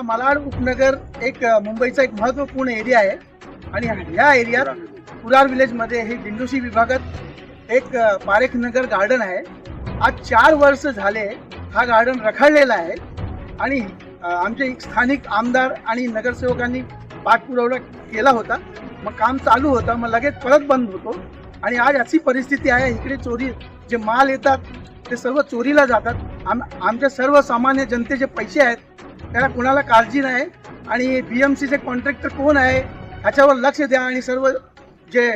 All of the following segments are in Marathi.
हा मालाड उपनगर एक मुंबईचा एक महत्त्वपूर्ण एरिया आहे. आणि ह्या एरियात कुरार विलेजमध्ये हे दिंडोशी विभागात एक पारेखनगर गार्डन आहे. आज चार वर्ष झाले हा गार्डन रखडलेला आहे. आणि आमचे स्थानिक आमदार आणि नगरसेवकांनी पाठपुरावा केला होता. मग काम चालू होतं मग लगेच परत बंद होतो. आणि आज अशी परिस्थिती आहे इकडे चोरी जे माल येतात ते सर्व चोरीला जातात. आम आमच्या सर्व सामान्य जनतेचे पैसे आहेत. त्याला कुणाला काळजी नाही आणि बी एम सीचे कॉन्ट्रॅक्टर कोण आहे ह्याच्यावर लक्ष द्या आणि सर्व जे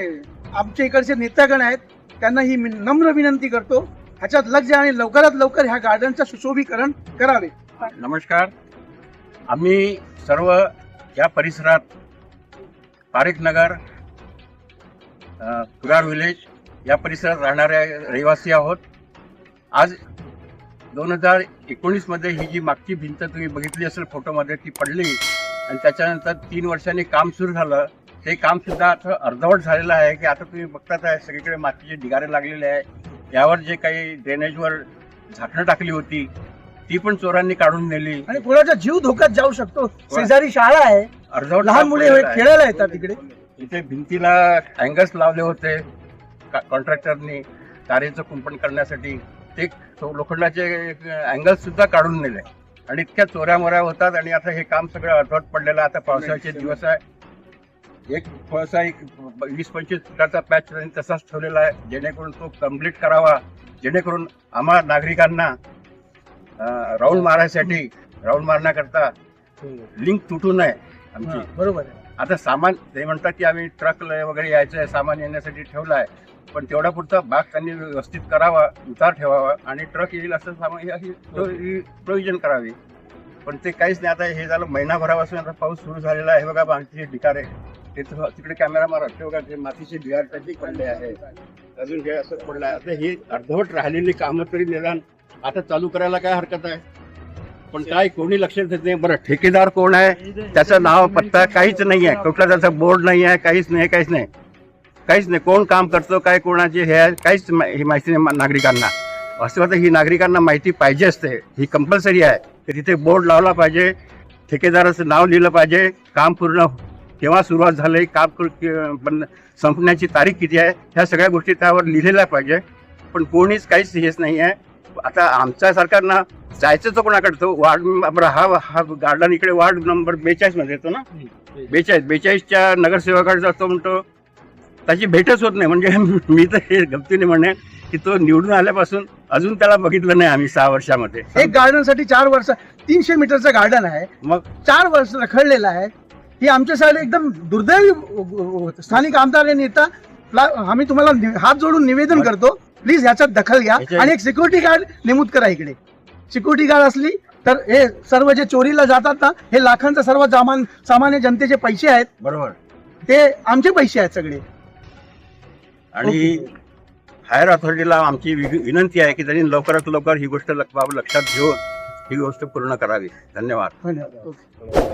आमच्या इकडचे नेतागण आहेत त्यांना ही मी नम्र विनंती करतो. ह्याच्यात लक्ष द्या आणि लवकरात लवकर ह्या गार्डनचं सुशोभीकरण करावे. नमस्कार. आम्ही सर्व या परिसरात पारेख नगर कुरार विलेज या परिसरात राहणाऱ्या रहिवासी आहोत. आज दोन हजार एकोणीसमध्ये ही जी मागची भिंत तुम्ही बघितली असेल फोटोमध्ये ती पडली. आणि त्याच्यानंतर तीन वर्षांनी काम सुरू झालं. ते काम सुद्धा आता अर्धवट झालेलं आहे की आता तुम्ही बघतात आहे सगळीकडे मातीचे ढिगारे लागलेले आहे. यावर जे काही ड्रेनेजवर झाकणं टाकली होती ती पण चोरांनी काढून नेली. आणि कोणाचा जीव धोक्यात जाऊ शकतो? शेजारी शाळा आहे. अर्धवट लहान मुले. खेळायला येतात तिकडे. इथे भिंतीला अँगल्स लावले होते कॉन्ट्रॅक्टरनी तारेचं कुंपण करण्यासाठी. ते तो लोखंडाचे अँगल्स सुद्धा काढून नेले. आणि इतक्या चोऱ्या मोऱ्या होतात आणि आता हे काम सगळं अर्धवट पडलेलं. आता पावसाळ्याचे दिवस आहे. एक थोडासा एक वीस पंचवीस फुटाचा पॅच त्यांनी तसाच ठेवलेला आहे. जेणेकरून तो कंप्लीट करावा. जेणेकरून आम्हा नागरिकांना राऊंड मारायसाठी राऊंड मारण्याकरता लिंक तुटू नये आमची. बरोबर आहे. आता सामान ते म्हणतात की आम्ही ट्रक वगैरे यायचं आहे सामान येण्यासाठी ठेवलं आहे पण तेवढा पुरता भाग त्यांनी व्यवस्थित करावा उतार ठेवावा आणि ट्रक येईल असं सामान अशी प्रोव्हिजन करावी. पण ते काहीच नाही. आता हे झालं महिनाभरापासून आता पाऊस सुरू झालेला आहे. बघा मातीचे ढिकारे ते तो- तिकडे कॅमेरा मारा. ते बघा ते मातीचे ढिगार त्याचे पडले आहे. अजून हे असं पडलं आहे. आता ही अर्धवट राहिलेली कामं तरी निदान आता चालू करायला काय हरकत आहे? पण काय कोणी लक्ष देत नाही. बरं ठेकेदार कोण आहे? त्याचं नाव पत्ता काहीच नाही आहे. कुठला त्याचा बोर्ड नाही आहे काहीच नाही काहीच नाही. काहीच नाही. कोण काम करतो काय कोणाचे हे आहे काहीच ही माहिती नाही नागरिकांना. असं वाटतं ही नागरिकांना माहिती पाहिजे असते. ही कंपल्सरी आहे. की तिथे बोर्ड लावला पाहिजे. ठेकेदाराचं नाव लिहिलं पाहिजे. काम पूर्ण केव्हा सुरुवात झाली काम बंद संपण्याची तारीख किती आहे ह्या सगळ्या गोष्टी त्यावर लिहिलेल्या पाहिजे. पण कोणीच काहीच हेच नाही आहे. आता आमच्या सरकारनं जायचं तो कोणाकडे? तो वार्ड हा हा गार्डन इकडे वार्ड नंबर बेचाळीसमध्ये येतो ना? बेचाळीस बेचाळीसच्या नगरसेवकाकडे जातो म्हणतो. त्याची भेटच होत नाही. म्हणजे मी तर हे गमतीने म्हणेन की तो निवडून आल्यापासून अजून त्याला बघितलं नाही आम्ही सहा वर्षामध्ये. एक गार्डनसाठी चार वर्ष तीनशे मीटरचं गार्डन आहे. मग? चार वर्ष रखडलेलं आहे. ही आमच्यासाठी एकदम दुर्दैवी स्थानिक आमदार नेता आम्ही तुम्हाला हात जोडून निवेदन करतो. प्लीज ह्याच्यात दखल घ्या. आणि एक सिक्युरिटी गार्ड नेमूद करा इकडे. सिक्युरिटी गार्ड असली तर हे सर्व जे चोरीला जातात ना हे लाखांचा सर्व सामान सामान्य जनतेचे पैसे आहेत. बरोबर. ते आमचे पैसे आहेत सगळे. आणि हायर अथॉरिटीला आमची विनंती आहे की त्यांनी लवकरात लवकर ही गोष्ट लक्षात घेऊन ही गोष्ट पूर्ण करावी. धन्यवाद. धन्यवाद.